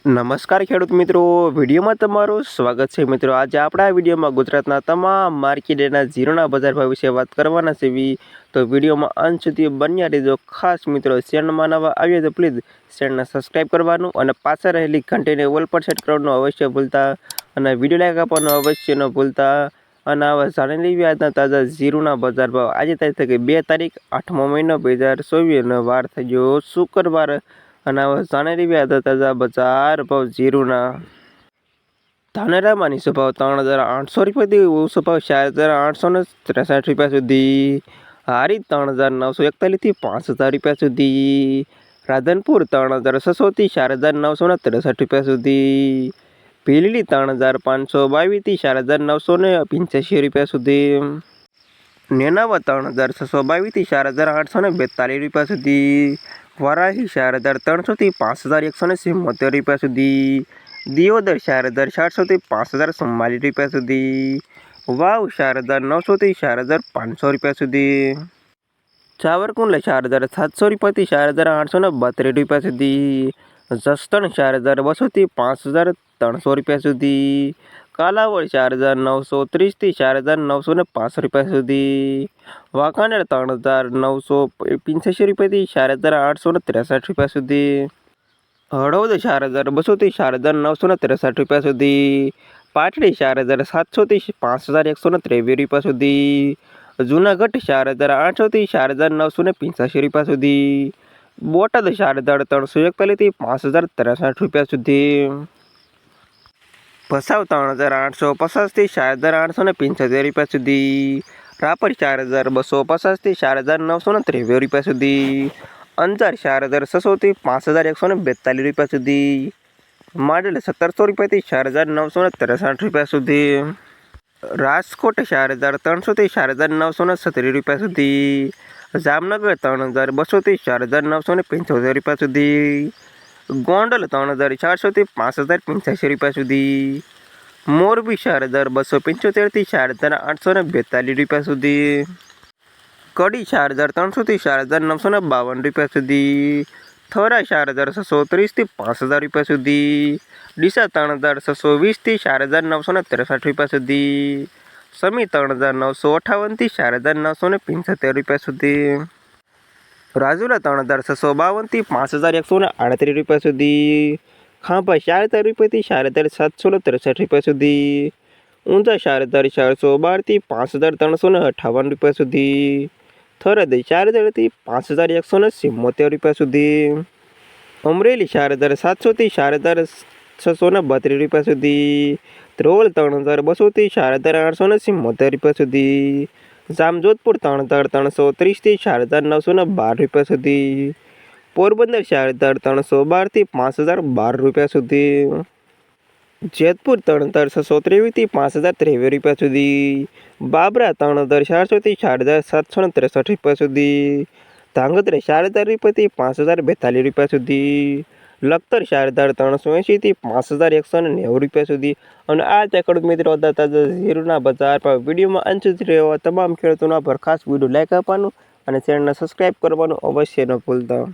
નમસ્કાર ખેડૂત મિત્રો. વિડીયોમાં તમારું સ્વાગત છે. મિત્રો, આજે આપણા વિડીયોમાં ગુજરાતના તમામ માર્કેટના ઝીરોના બજાર ભાવ વિશે વાત કરવાના છે. તો વિડીયોમાં અંત સુધી બન્યા રહેજો. ખાસ મિત્રો, ચેનલમાં નવા આવ્યો તો પ્લીઝ ચેનલને સબસ્ક્રાઈબ કરવાનું અને પાછળ રહેલી ઘંટીને ઓલ પર સેટ કરવાનું અવશ્ય ભૂલતા અને વીડિયો લાઈક આપવાનું અવશ્ય ન ભૂલતા. અને આવા જાણી લેવી આજના તાજા ઝીરોના બજાર ભાવ આજે તારીખ બે તારીખ, આઠમો મહિનો, બે હજાર ચોવીસનો વાર થઈ ગયો શુક્રવાર અને હવે જાણી લેવી હતા તાજા બજાર ભાવ જીરુના. ધાનેરામાં સ્વભાવ ભાવ ત્રણ હજાર આઠસો રૂપિયાથી ઓછો ભાવ ચાર હજાર આઠસો ને ત્રેસઠ રૂપિયા સુધી. હારી ત્રણ હજાર નવસો એકતાલીસથી પાંચ હજાર રૂપિયા સુધી. રાધનપુર ત્રણ હજાર છસોથી ચાર હજાર નવસો ને ત્રેસઠ રૂપિયા સુધી. ભીલડી ત્રણ હજાર પાંચસો બાવીસથી ચાર હજાર નવસો ને પંચ્યાસી રૂપિયા સુધી. નેનાવા ત્રણ હજાર છસો બાવીસથી ચાર હજાર આઠસો ને બેતાલીસ રૂપિયા સુધી. વરાહી ચાર હજાર ત્રણસોથી પાંચ હજાર એકસો ને સિત્તોતેર રૂપિયા સુધી. દિયોદર ચાર હજાર ચારસોથી પાંચ હજાર ચુમ્માલીસ રૂપિયા સુધી. વાવ ચાર હજાર નવસોથી ચાર હજાર પાંચસો રૂપિયા સુધી. ચાવરકુંડલા ચાર હજાર સાતસો રૂપિયાથી ચાર હજાર આઠસો ને બત્રીસ રૂપિયા સુધી. જસદણ ચાર હજાર બસોથી પાંચ હજાર ત્રણસો રૂપિયા સુધી. કાલાવડ ચાર હજાર નવસો ત્રીસથી ચાર હજાર નવસો ને પાંસઠ રૂપિયા સુધી. વાંકાનેર ત્રણ હજાર નવસો પંચ્યાસી રૂપિયાથી ચાર હજાર આઠસો ને ત્રેસઠ રૂપિયા સુધી. હળવદ ચાર હજાર બસોથી ચાર હજાર નવસો ને ત્રેસઠ રૂપિયા સુધી. પાટડી ચાર હજાર સાતસોથી પાંચ હજાર એકસો ને ત્રેવીસ રૂપિયા સુધી. જૂનાગઢ ચાર હજાર આઠસોથી ચાર હજાર નવસો ને પંચ્યાસી રૂપિયા સુધી. બોટાદ ચાર હજાર ત્રણસો એકતાલીસથી પાંચ હજાર ત્રેસઠ રૂપિયા સુધી. ભસાવ ત્રણ હજાર આઠસો પચાસથી ચાર હજાર આઠસો ને પંચોતેર રૂપિયા સુધી. રાપર ચાર હજાર બસો પચાસથી ચાર હજાર નવસો ને ત્રેવીસ રૂપિયા સુધી. અંજાર ચાર હજાર છસોથી પાંચ હજાર એકસો ને બેતાલીસ રૂપિયા સુધી. માંડલ સત્તરસો રૂપિયાથી ચાર હજાર નવસો ને ત્રેસઠ રૂપિયા સુધી. રાજકોટ ચાર હજાર ત્રણસોથી ચાર હજાર નવસો ને સત્રીસ રૂપિયા સુધી. જામનગર ત્રણ હજાર બસોથી ચાર હજાર નવસો ને પંચોતેર રૂપિયા સુધી. ગોંડલ ત્રણ હજાર ચારસોથી પાંચ હજાર પંચ્યાસી રૂપિયા સુધી. મોરબી ચાર હજાર બસો પંચોતેરથી ચાર હજાર આઠસો ને બેતાલીસ રૂપિયા સુધી. કડી ચાર હજાર ત્રણસોથી ચાર હજાર નવસો ને બાવન રૂપિયા સુધી. થરા ચાર હજાર છસો ત્રીસથી પાંચ હજાર રૂપિયા સુધી. ડીસા ત્રણ હજાર છસો વીસથી ચાર હજાર નવસો ને ત્રેસઠ રૂપિયા સુધી. સમી ત્રણ હજાર નવસો અઠાવનથી ચાર હજાર નવસો ને પંચોતેર રૂપિયા સુધી. રાજુલા ત્રણ હજાર છસો બાવનથી પાંચ હજાર એકસો ને આડત્રીસ રૂપિયા સુધી ખાંભા ચાર હજાર રૂપિયાથી ચાર હજાર સાતસો ને ત્રેસઠ રૂપિયા સુધી ઊંઝા ચાર હજાર ચારસો બારથી પાંચ હજાર ત્રણસો ને અઠાવન રૂપિયા સુધી થરદ ચાર હજારથી પાંચ હજાર એકસો ને સિત્તોતેર રૂપિયા સુધી અમરેલી ચાર હજાર સાતસોથી ચાર હજાર છસો ને બત્રીસ રૂપિયા સુધી ધ્રોલ ત્રણ હજાર બસોથી ચાર હજાર આઠસો ને સિત્તોતેર રૂપિયા સુધી જામજોધપુર ત્રણ હજાર ત્રણસો ત્રીસથી ચાર હજાર નવસો ને બાર રૂપિયા સુધી. પોરબંદર ચાર હજાર ત્રણસો બારથી પાંચ હજાર બાર રૂપિયા સુધી. જેતપુર ત્રણ હજાર છસો ત્રેવીસથી પાંચ હજાર ત્રેવીસ રૂપિયા સુધી. બાબરા ત્રણ હજાર ચારસોથી ચાર હજાર સાતસો ને ત્રેસઠ રૂપિયા સુધી. ધાંગધ્રા ચાર હજાર રૂપિયાથી પાંચ હજાર બેતાલીસ રૂપિયા સુધી. લખતર ચાર હજાર ત્રણસો એંશીથી પાંચ હજાર એકસો ને નેવું રૂપિયા સુધી. અને આ તે ખેડૂત મિત્રો હતા તાજા ઝીરોના બજાર પર વિડીયોમાં અંત રહેવા તમામ ખેડૂતોના પર ખાસ વીડિયો લાઈક આપવાનું અને ચેનલને સબસ્ક્રાઈબ કરવાનું અવશ્ય ન ભૂલતા.